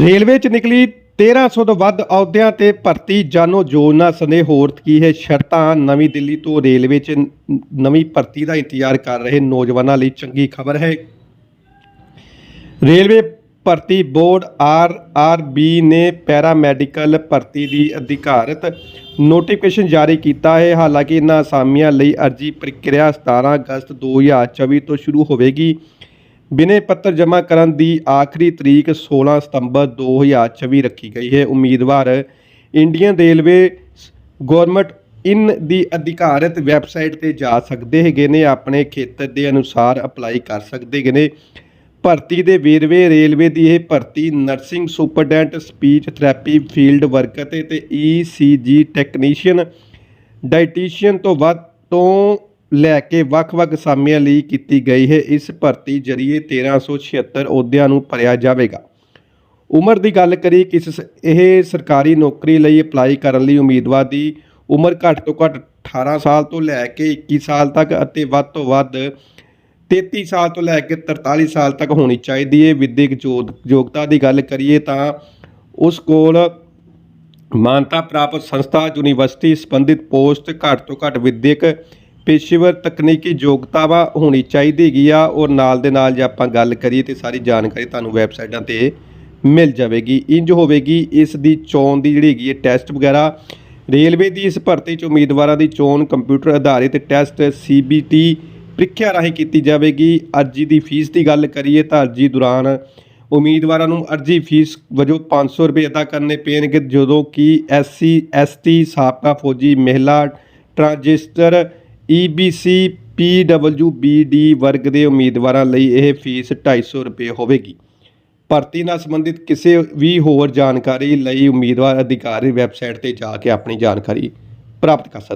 Railway 'ਚ ਨਿਕਲੀ 1300 ਤੋਂ ਵੱਧ ਅਹੁਦਿਆਂ ਤੇ ਭਰਤੀ ਜਾਨੋ ਯੋਜਨਾ ਸਨੇ ਹੋਰ ਕੀ ਹੈ। ਸ਼ਰਤਾਂ ਨਵੀਂ ਦਿੱਲੀ ਤੋਂ ਰੇਲਵੇ 'ਚ ਨਵੀਂ ਭਰਤੀ ਦਾ ਇੰਤਜ਼ਾਰ ਕਰ ਰਹੇ ਨੌਜਵਾਨਾਂ ਲਈ ਚੰਗੀ ਖਬਰ ਹੈ। ਰੇਲਵੇ ਭਰਤੀ ਬੋਰਡ ਆਰ ਆਰ ਬੀ ਨੇ ਪੈਰਾ ਮੈਡੀਕਲ ਭਰਤੀ ਦੀ ਅਧਿਕਾਰਤ ਨੋਟੀਫਿਕੇਸ਼ਨ ਜਾਰੀ ਕੀਤਾ ਹੈ। ਹਾਲਾਂਕਿ ਇਹਨਾਂ ਅਸਾਮੀਆਂ ਲਈ ਅਰਜੀ ਪ੍ਰਕਿਰਿਆ 17 ਅਗਸਤ 2024 ਤੋਂ ਸ਼ੁਰੂ ਹੋਵੇਗੀ। ਬਿਨੇ ਪੱਤਰ ਜਮ੍ਹਾਂ ਕਰਨ ਦੀ ਆਖਰੀ ਤਰੀਕ 16 ਸਤੰਬਰ 2024 ਰੱਖੀ ਗਈ ਹੈ। ਉਮੀਦਵਾਰ ਇੰਡੀਅਨ ਰੇਲਵੇ ਗਵਰਨਮੈਂਟ ਇਨ ਦੀ ਅਧਿਕਾਰਤ ਵੈਬਸਾਈਟ ਤੇ ਜਾ ਸਕਦੇ ਹੈਗੇ ਨੇ, ਆਪਣੇ ਖੇਤਰ ਦੇ ਅਨੁਸਾਰ ਅਪਲਾਈ ਕਰ ਸਕਦੇ ਹੈਗੇ ਨੇ। ਭਰਤੀ ਦੇ ਵੇਰਵੇ, ਰੇਲਵੇ ਦੀ ਇਹ ਭਰਤੀ nursing superintendent, speech therapy, field worker ਤੇ ਤੇ ਈਸੀਜੀ ਟੈਕਨੀਸ਼ੀਅਨ ਡਾਈਟੀਸ਼ੀਅਨ ਤੋਂ ਵੱਧ ਤੋਂ ਲੈ ਕੇ ਵੱਖ-ਵੱਖ ਅਸਾਮੀਆਂ ਲਈ ਕੀਤੀ ਗਈ ਹੈ। ਇਸ ਭਰਤੀ ਜਰੀਏ 1376 ਅਹੁਦਿਆਂ ਨੂੰ ਭਰਿਆ ਜਾਵੇਗਾ। ਉਮਰ ਦੀ ਗੱਲ ਕਰੀ ਕਿਸ ਇਹ ਸਰਕਾਰੀ ਨੌਕਰੀ ਲਈ ਅਪਲਾਈ ਕਰਨ ਲਈ ਉਮੀਦਵਾਰ ਦੀ ਉਮਰ ਘੱਟ ਤੋਂ ਘੱਟ 18 ਸਾਲ ਤੋਂ ਲੈ ਕੇ 21 ਸਾਲ ਤੱਕ ਅਤੇ ਵੱਧ ਤੋਂ ਵੱਧ 33 ਸਾਲ ਤੋਂ ਲੈ ਕੇ 43 ਸਾਲ ਤੱਕ ਹੋਣੀ ਚਾਹੀਦੀ ਹੈ। ਵਿਦਿਅਕ ਯੋਗ- ਯੋਗਤਾ ਦੀ ਗੱਲ ਕਰੀਏ ਤਾਂ ਉਸ ਕੋਲ ਮਾਨਤਾ ਪ੍ਰਾਪਤ ਸੰਸਥਾ ਯੂਨੀਵਰਸਿਟੀ ਸੰਬੰਧਿਤ ਪੋਸਟ ਘੱਟ ਤੋਂ ਘੱਟ ਵਿਦਿਅਕ ਪੇਸ਼ੇਵਰ ਤਕਨੀਕੀ ਯੋਗਤਾਵਾਂ ਹੋਣੀ ਚਾਹੀਦੀ ਹੈਗੀ ਆ। ਔਰ ਨਾਲ ਦੇ ਨਾਲ ਜੇ ਆਪਾਂ ਗੱਲ ਕਰੀਏ ਤੇ ਸਾਰੀ ਜਾਣਕਾਰੀ ਤੁਹਾਨੂੰ ਵੈਬਸਾਈਟਾਂ ਤੇ ਮਿਲ ਜਾਵੇਗੀ। ਇੰਜ ਹੋਵੇਗੀ, ਇਸ ਦੀ ਚੋਣ ਦੀ ਜਿਹੜੀ ਹੈਗੀ ਹੈ ਟੈਸਟ ਵਗੈਰਾ, ਰੇਲਵੇ ਦੀ ਇਸ ਭਰਤੀ ਚ ਉਮੀਦਵਾਰਾਂ ਦੀ ਚੋਣ ਕੰਪਿਊਟਰ ਆਧਾਰਿਤ ਟੈਸਟ ਸੀਬੀਟੀ ਪ੍ਰੀਖਿਆ ਰਾਹੀਂ ਕੀਤੀ ਜਾਵੇਗੀ। ਅਰਜੀ ਦੀ ਫੀਸ ਦੀ ਗੱਲ ਕਰੀਏ ਤਾਂ ਅਰਜੀ ਦੌਰਾਨ ਉਮੀਦਵਾਰਾਂ ਨੂੰ ਅਰਜੀ ਫੀਸ ਵਜੋਂ 500 ਰੁਪਏ ਅਦਾ ਕਰਨੇ ਪੈਣਗੇ। ਜਦੋਂ ਕਿ ਐਸਸੀ, ਐਸਟੀ, ਸਾਬਕਾ ਫੌਜੀ, ਮਹਿਲਾ, ਟ੍ਰਾਂਜਿਸਟਰ ਈਬੀਸੀ ਪੀਡਬਲਯੂਬੀਡੀ ਵਰਗ ਦੇ ਉਮੀਦਵਾਰਾਂ ਲਈ ਇਹ ਫੀਸ 250 ਰੁਪਏ ਹੋਵੇਗੀ। ਭਰਤੀ ਨਾਲ ਸੰਬੰਧਿਤ ਕਿਸੇ ਵੀ ਹੋਰ ਜਾਣਕਾਰੀ ਲਈ ਉਮੀਦਵਾਰ ਅਧਿਕਾਰੀ ਵੈਬਸਾਈਟ ਤੇ ਜਾ ਕੇ ਆਪਣੀ ਜਾਣਕਾਰੀ ਪ੍ਰਾਪਤ ਕਰ ਸਕਦੇ